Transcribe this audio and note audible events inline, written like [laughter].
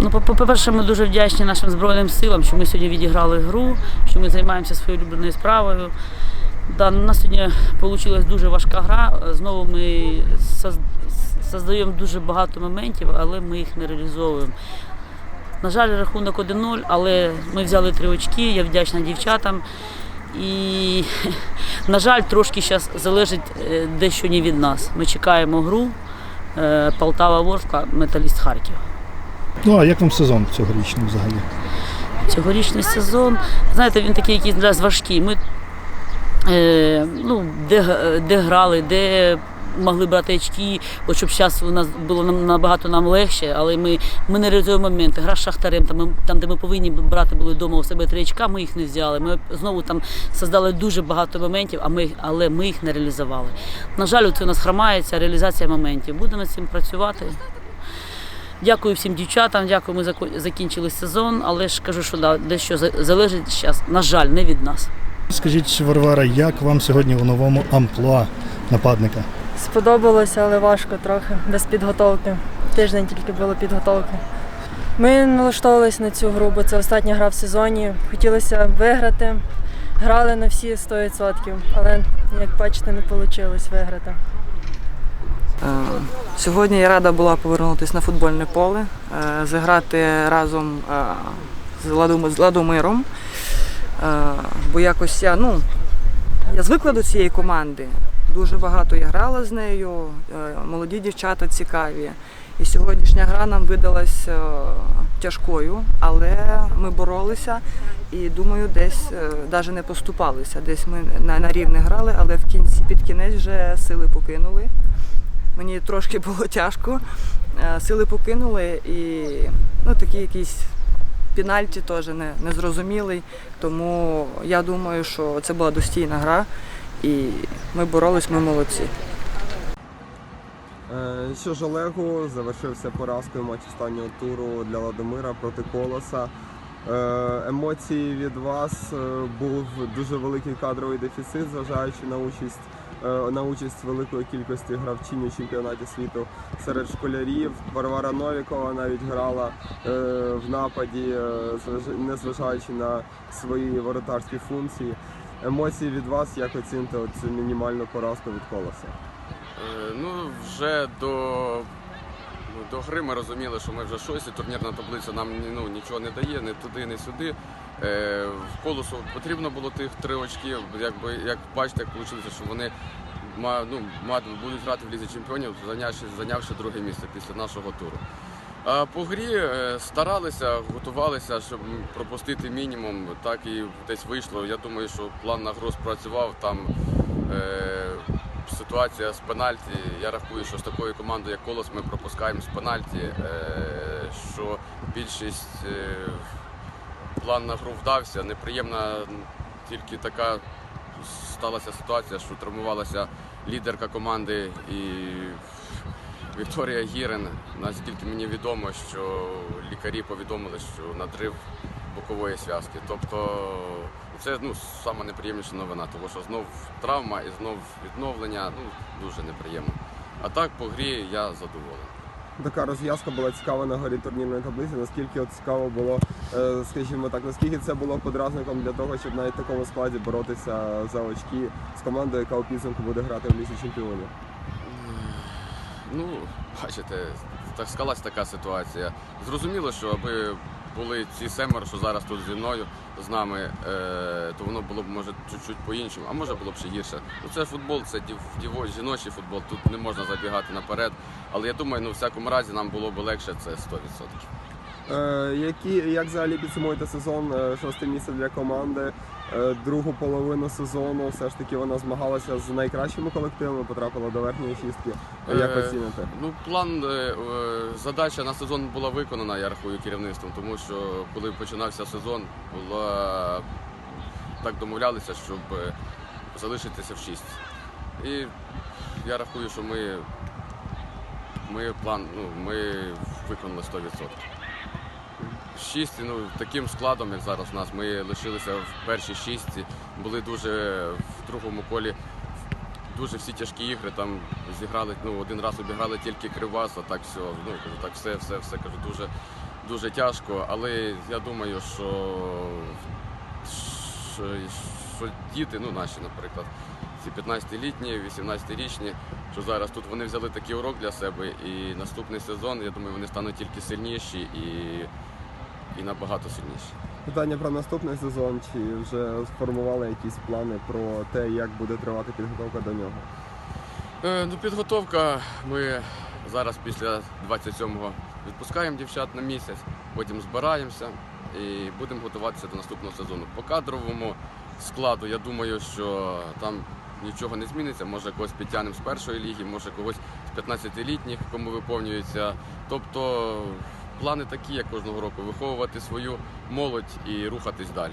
Ну, по- по-перше, ми дуже вдячні нашим Збройним силам, що ми сьогодні відіграли гру, що ми займаємося своєю улюбленою справою. Да, у нас сьогодні вийшла дуже важка гра. Знову ми создаємо дуже багато моментів, але ми їх не реалізовуємо. На жаль, рахунок 1-0, але ми взяли три очки, я вдячна дівчатам. І, [laughs] на жаль, трошки зараз залежить е, дещо не від нас. Ми чекаємо гру е, Полтава Ворскла, Металіст Харків. Ну а як вам сезон цьогорічний взагалі? Цьогорічний сезон, знаєте, він такий якийсь зараз важкий. Ми е, ну, де, де грали, де могли брати очки, от щоб зараз у нас було набагато нам легше, але ми, ми не реалізуємо моменти. Гра з Шахтарем, там, там, де ми повинні брати були вдома у себе три очка, ми їх не взяли. Ми знову там создали дуже багато моментів, а ми, але ми їх не реалізували. На жаль, це у нас хромається реалізація моментів. Будемо з цим працювати. Дякую всім дівчатам, дякую, ми закінчили сезон, але ж кажу, що да, дещо залежить зараз, на жаль, не від нас. Скажіть, Варвара, як вам сьогодні у новому амплуа нападника? Сподобалося, але важко трохи, без підготовки. Тиждень тільки було підготовки. Ми налаштовувалися на цю гру, бо це остання гра в сезоні. Хотілося виграти. Грали на всі 100%, але, як бачите, не вийшло виграти. Е, Сьогодні я рада була повернутися на футбольне поле, е, заграти разом е, з Ладом- Ладомиром. Бо якось я, ну, я звикла до цієї команди. Дуже багато я грала з нею, молоді дівчата цікаві. І сьогоднішня гра нам видалась е, тяжкою, але ми боролися і думаю, десь навіть не поступалися. Десь ми на рівне грали, але в кінці під кінець вже сили покинули. Мені трошки [laughs] було тяжко. Е, Сили покинули і ну, такий якийсь пенальті теж не, незрозумілий. Тому я думаю, що це була достійна гра і ми боролись, ми молодці. Е, Що ж Олегу завершився поразкою матч останнього туру для Ладомира проти Колоса. Е, Емоції від вас був дуже великий кадровий дефіцит, зважаючи на участь на участь великої кількості гравчинь у чемпіонаті світу серед школярів. Варвара Новікова навіть грала е, в нападі, е, незважаючи на свої воротарські функції. Емоції від вас, як оцінити цю мінімальну поразку від Колоса? Е, Ну, вже до, ну, до гри ми розуміли, що ми вже щось, турнірна таблиця нам ну, нічого не дає, ні туди, ні сюди. Е, в колосу потрібно було тих три очки. Якби, як бачите, як вийшло, що вони ну, будуть грати в лізі чемпіонів, зайнявши, зайнявши друге місце після нашого туру. А по грі е, старалися, готувалися, щоб пропустити мінімум. Так і десь вийшло. Я думаю, що план на гру спрацював. Там е, ситуація з пенальті. Я рахую, що з такою командою, як Колос, ми пропускаємо з пенальті. Е, що більшість е, план на гру вдався. Неприємна тільки така сталася ситуація, що травмувалася лідерка команди і Вікторія Гірин. Наскільки мені відомо, що лікарі повідомили, що надрив бокової зв'язки. Тобто це ну, саме неприємніша новина, тому що знов травма і знов відновлення ну, дуже неприємно. А так по грі я задоволений. Така розв'язка була цікава на горі турнірної таблиці. Наскільки от цікаво було, е, скажімо так, наскільки це було подразником для того, щоб навіть в такому складі боротися за очки з командою, яка у підсумку буде грати в лісі чемпіонів. Ну, бачите, так склалась така ситуація. Зрозуміло, що аби були ці семеро, що зараз тут зі мною, з нами, е, то воно було б може чуть-чуть по-іншому, а може було б ще гірше. Ну це футбол, це дів, діво, жіночий футбол, тут не можна забігати наперед. Але я думаю, ну в всякому разі нам було б легше, це 100%. Е, які, як взагалі підсумуєте сезон, е, шосте місце для команди, е, другу половину сезону все ж таки вона змагалася з найкращими колективами, потрапила до верхньої шістки. Як Е, оціните? Ну, план, е, задача на сезон була виконана, я рахую, керівництвом, тому що коли починався сезон, була так домовлялися, щоб залишитися в шість. І я рахую, що ми, ми план, ну, ми виконали 100%. Шість, ну таким складом, як зараз у нас, ми лишилися в першій шістці, були дуже в другому колі дуже всі тяжкі ігри там зіграли. Ну, один раз обіграли тільки кривас, а так все. Ну так все, все, все кажу, дуже, дуже тяжко. Але я думаю, що, що, що діти, ну наші, наприклад, ці 15-літні, 18-річні, що зараз тут вони взяли такий урок для себе, і наступний сезон, я думаю, вони стануть тільки сильніші і, і набагато сильніші. Питання про наступний сезон, чи вже сформували якісь плани про те, як буде тривати підготовка до нього? Е, ну, підготовка. Ми зараз після 27-го відпускаємо дівчат на місяць, потім збираємося і будемо готуватися до наступного сезону. По кадровому складу, я думаю, що там нічого не зміниться. Може когось підтягнемо з першої ліги, може когось з 15-літніх, кому виповнюється. Тобто плани такі, як кожного року, виховувати свою молодь і рухатись далі.